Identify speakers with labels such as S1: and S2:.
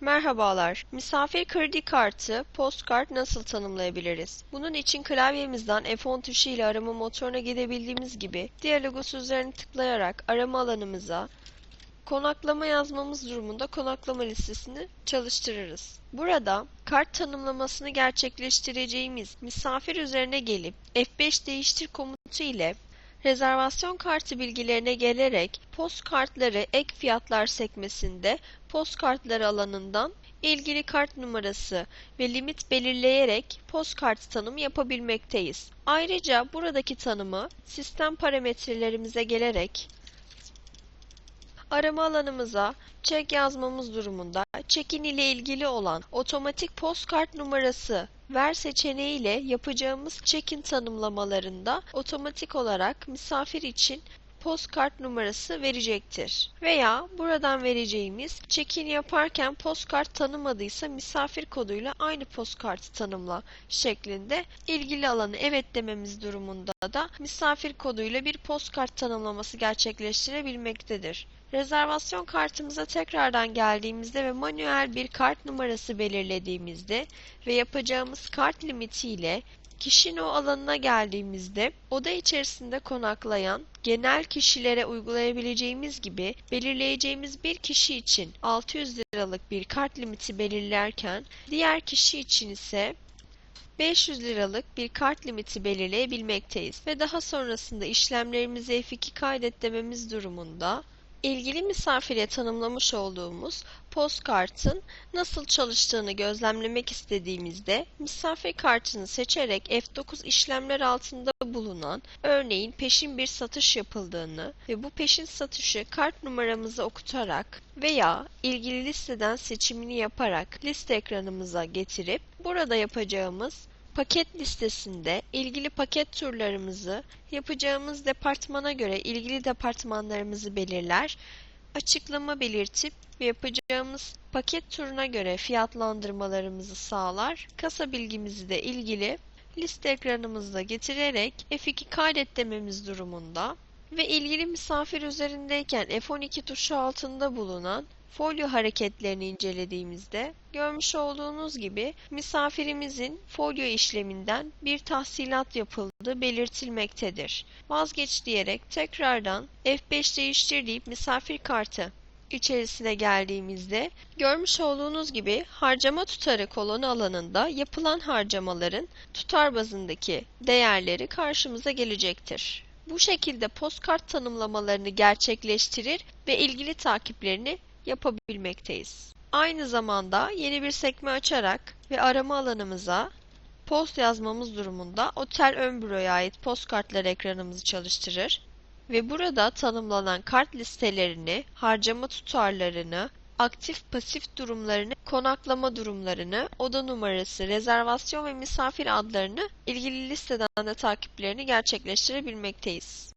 S1: Merhabalar. Misafir kredi kartı, postkart nasıl tanımlayabiliriz? Bunun için klavyemizden F10 tuşu ile arama motoruna gidebildiğimiz gibi diğer logosu üzerine tıklayarak arama alanımıza konaklama yazmamız durumunda konaklama listesini çalıştırırız. Burada kart tanımlamasını gerçekleştireceğimiz misafir üzerine gelip F5 değiştir komutu ile Rezervasyon kartı bilgilerine gelerek post kartları ek fiyatlar sekmesinde post kartları alanından ilgili kart numarası ve limit belirleyerek post kartı tanımı yapabilmekteyiz. Ayrıca buradaki tanımı sistem parametrelerimize gelerek arama alanımıza çek yazmamız durumunda çekin ile ilgili olan otomatik postkart numarası ver seçeneği ile yapacağımız check-in tanımlamalarında otomatik olarak misafir için postkart numarası verecektir. Veya buradan vereceğimiz check-in yaparken postkart tanımadıysa misafir koduyla aynı postkartı tanımla şeklinde ilgili alanı evet dememiz durumunda da misafir koduyla bir postkart tanımlaması gerçekleştirebilmektedir. Rezervasyon kartımıza tekrardan geldiğimizde ve manuel bir kart numarası belirlediğimizde ve yapacağımız kart limiti ile kişinin o alanına geldiğimizde oda içerisinde konaklayan genel kişilere uygulayabileceğimiz gibi belirleyeceğimiz bir kişi için 600 liralık bir kart limiti belirlerken diğer kişi için ise 500 liralık bir kart limiti belirleyebilmekteyiz. Ve daha sonrasında işlemlerimizi F2 kaydet dememiz durumunda ilgili misafire tanımlamış olduğumuz postkartın nasıl çalıştığını gözlemlemek istediğimizde misafir kartını seçerek F9 işlemler altında bulunan örneğin peşin bir satış yapıldığını ve bu peşin satışı kart numaramızı okutarak veya ilgili listeden seçimini yaparak liste ekranımıza getirip burada yapacağımız paket listesinde ilgili paket turlarımızı yapacağımız departmana göre ilgili departmanlarımızı belirler, açıklama belirtip yapacağımız paket turuna göre fiyatlandırmalarımızı sağlar, kasa bilgimizi de ilgili liste ekranımızda getirerek F2 kaydet dememiz durumunda ve ilgili misafir üzerindeyken F12 tuşu altında bulunan folyo hareketlerini incelediğimizde görmüş olduğunuz gibi misafirimizin folyo işleminden bir tahsilat yapıldığı belirtilmektedir. Vazgeç diyerek tekrardan F5 değiştir deyip misafir kartı içerisine geldiğimizde görmüş olduğunuz gibi harcama tutarı kolonu alanında yapılan harcamaların tutar bazındaki değerleri karşımıza gelecektir. Bu şekilde postkart tanımlamalarını gerçekleştirir ve ilgili takiplerini yapabilmekteyiz. Aynı zamanda yeni bir sekme açarak ve arama alanımıza post yazmamız durumunda otel ön büroya ait postkartlar ekranımızı çalıştırır ve burada tanımlanan kart listelerini, harcama tutarlarını, aktif pasif durumlarını, konaklama durumlarını, oda numarası, rezervasyon ve misafir adlarını ilgili listeden de takiplerini gerçekleştirebilmekteyiz.